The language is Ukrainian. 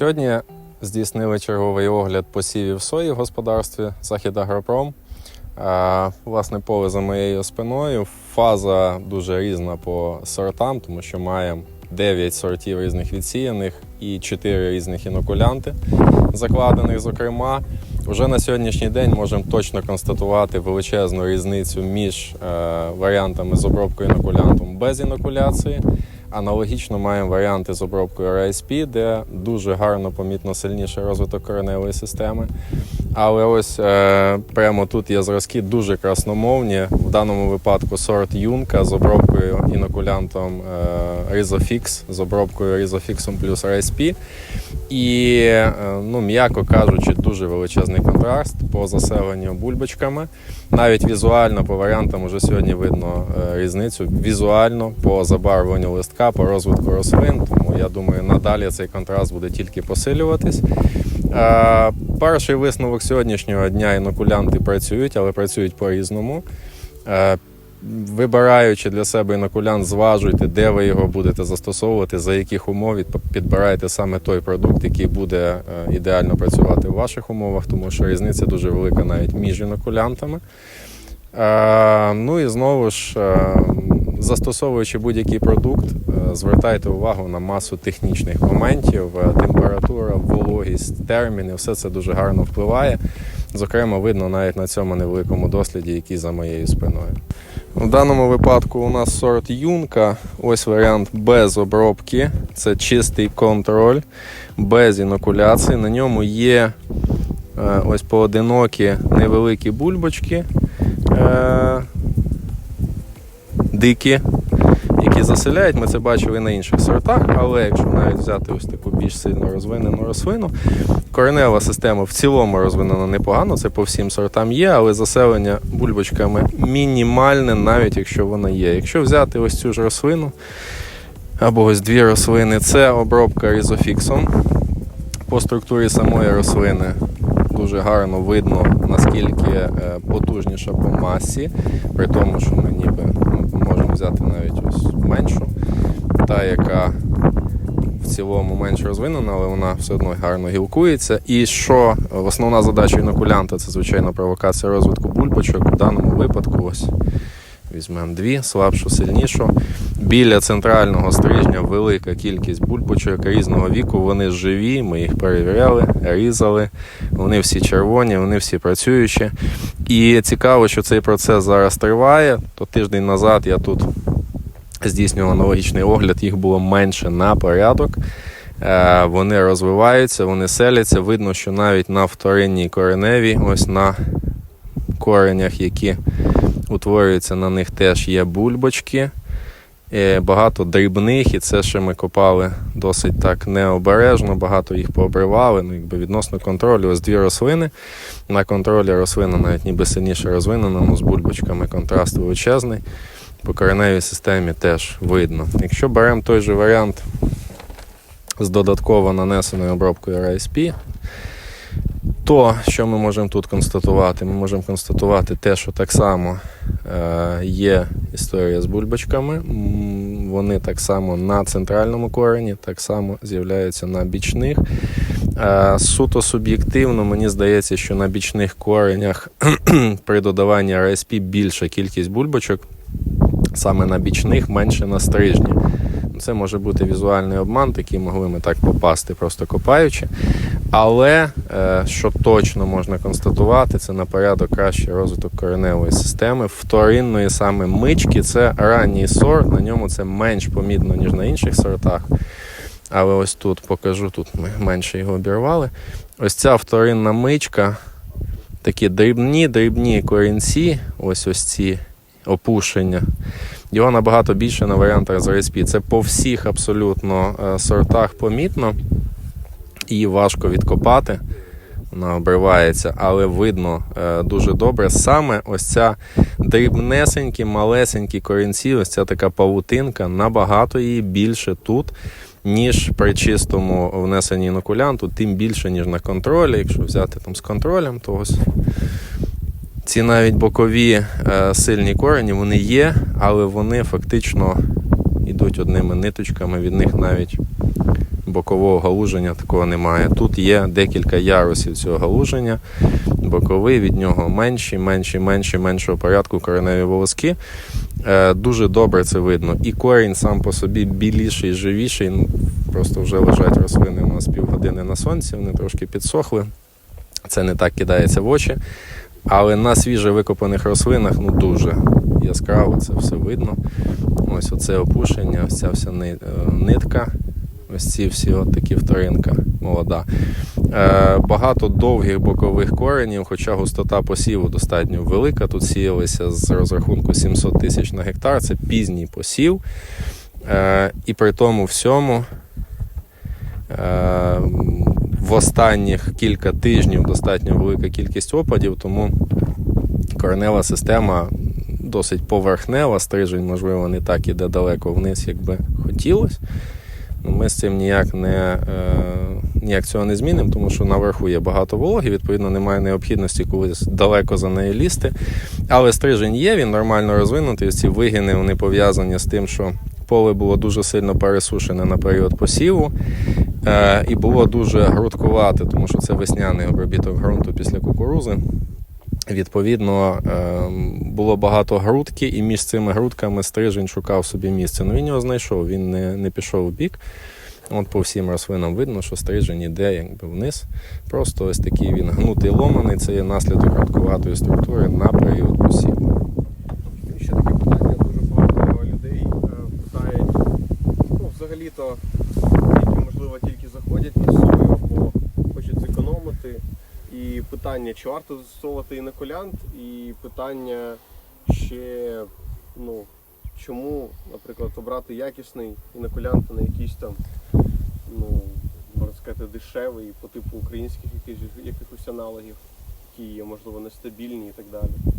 Сьогодні здійснили черговий огляд посівів сої в господарстві Захід Агропром. Власне, поле за моєю спиною. Фаза дуже різна по сортам, тому що маємо 9 сортів різних відсіяних і 4 різних інокулянти, закладених, зокрема. Уже на сьогоднішній день можемо точно констатувати величезну різницю між е, варіантами з обробкою інокулянтом без інокуляції. Аналогічно маємо варіанти з обробкою RSP, де дуже гарно помітно сильніший розвиток кореневої системи. Але ось е, прямо тут є зразки дуже красномовні. В даному випадку сорт Юнка з обробкою інокулянтом е, Rizofix, з обробкою Rizofix плюс RSP. І, е, ну, м'яко кажучи, дуже величезний контраст по заселенню бульбочками. Навіть візуально по варіантам вже сьогодні видно е, різницю. Візуально по забарвленню листка, по розвитку рослин. Тому я думаю, надалі цей контраст буде тільки посилюватись. Е, Перший висновок сьогоднішнього дня інокулянти працюють, але працюють по-різному. Е, Вибираючи для себе інокулянт, зважуйте, де ви його будете застосовувати, за яких умов підбирайте саме той продукт, який буде е, ідеально працювати в ваших умовах, тому що різниця дуже велика навіть між інокулянтами. Ну і знову ж, застосовуючи будь-який продукт, е, звертайте увагу на масу технічних моментів, е, температура, вологість, терміни, все це дуже гарно впливає. Зокрема, видно навіть на цьому невеликому досліді, який за моєю спиною. В даному випадку у нас сорт юнка. Ось варіант без обробки. Це чистий контроль, без інокуляції. На ньому є е, ось поодинокі невеликі бульбочки. Дикі, які заселяють. Ми це бачили на інших сортах, але якщо навіть взяти ось таку більш сильно розвинену рослину, коренева система в цілому розвинена непогано, це по всім сортам є, але заселення бульбочками мінімальне, навіть якщо вона є. Якщо взяти ось цю ж рослину, або ось дві рослини, це обробка різофіксом. По структурі самої рослини дуже гарно видно, наскільки е, потужніша по масі, при тому, що ми ніби ну, можемо взяти навіть ось меншу, та яка в цілому менш розвинена, але вона все одно гарно гілкується. І що основна задача інокулянта це, звичайно, провокація розвитку бульбочок. У даному випадку ось візьмемо дві, слабшу, сильнішу. Біля центрального стрижня велика кількість бульбочок різного віку. Вони живі, ми їх перевіряли, різали. Вони всі червоні, вони всі працюючі. І цікаво, що цей процес зараз триває. То тиждень назад я тут здійснював аналогічний огляд, їх було менше на порядок. Е, Вони розвиваються, вони селяться. Видно, що навіть на вторинній кореневій, ось на коренях, які утворюються на них, теж є бульбочки. Е, Багато дрібних, і це ще ми копали досить так необережно, багато їх пообривали. Ну, якби відносно контролю, ось дві рослини. На контролі рослина навіть ніби сильніше розвинена, ну з бульбочками контраст величезний. По кореневій системі теж видно. Якщо беремо той же варіант з додатково нанесеною обробкою RSP, то що ми можемо тут констатувати? Ми можемо констатувати те, що так само є історія з бульбочками. Вони так само на центральному корені, так само з'являються на бічних. Е, суто суб'єктивно, мені здається, що на бічних коренях при додаванні RSP більша кількість бульбочок, саме на бічних, менше на стрижні. Це може бути візуальний обман, такий могли ми так попасти, просто копаючи. Але е, що точно можна констатувати, це на порядок кращий розвиток кореневої системи. Вторинної саме мички це ранній сорт, на ньому це менш помітно, ніж на інших сортах. Але ось тут покажу, тут ми менше його обірвали. Ось ця вторинна мичка, такі дрібні, дрібні корінці, ось ось ці опушення. Його набагато більше на варіантах з RSP. Це по всіх абсолютно е, сортах помітно і важко відкопати. Вона обривається, але видно е, дуже добре. Саме ось ця дрібнесенькі, малесенькі корінці, ось ця така павутинка, набагато її більше тут, ніж при чистому внесенні інокулянту, тим більше, ніж на контролі. Якщо взяти там з контролем, то ось ці навіть бокові е, сильні корені вони є, але вони фактично йдуть одними ниточками, від них навіть бокового галуження такого немає. Тут є декілька ярусів цього галуження. Боковий від нього менші, менші, менші, меншого порядку кореневі волоски. Е, Дуже добре це видно. І корінь сам по собі біліший, живіший. Просто вже лежать рослини у нас півгодини на сонці, вони трошки підсохли. Це не так кидається в очі. Але на свіже викопаних рослинах ну дуже яскраво це все видно. Ось оце опушення, ця вся е, нитка, ось ці всі от такі вторинка молода. Е, багато довгих бокових коренів, хоча густота посіву достатньо велика. Тут сіялися з розрахунку 700 тисяч на гектар. Це пізній посів. Е, і при тому всьому е, в останніх кілька тижнів достатньо велика кількість опадів, тому коренева система досить поверхнева, стрижень, можливо, не так іде далеко вниз, як би хотілося. Ми з цим ніяк не е, ніяк цього не змінимо, тому що наверху є багато вологи, відповідно, немає необхідності колись далеко за нею лізти. Але стрижень є, він нормально розвинутий. Ці вигини вони пов'язані з тим, що поле було дуже сильно пересушене на період посіву. Е, і було дуже грудкувате, тому що це весняний обробіток ґрунту після кукурузи. Відповідно, е, було багато грудки, і між цими грудками стрижень шукав собі місце. Ну він його знайшов, він не, не пішов в бік. От по всім рослинам видно, що стрижень іде якби вниз. Просто ось такий він гнутий ломаний, це є наслідок грудкуватої структури на період посіву. Ще таке питання, дуже багато людей е, питають, ну, взагалі-то, які, можливо, тільки заходять на І питання, чи варто застосовувати інокулянт, і питання ще, ну, чому, наприклад, обрати якісний інокулянт, а не якийсь там, ну, можна сказати, дешевий по типу українських якихось аналогів, які є, можливо, нестабільні і так далі.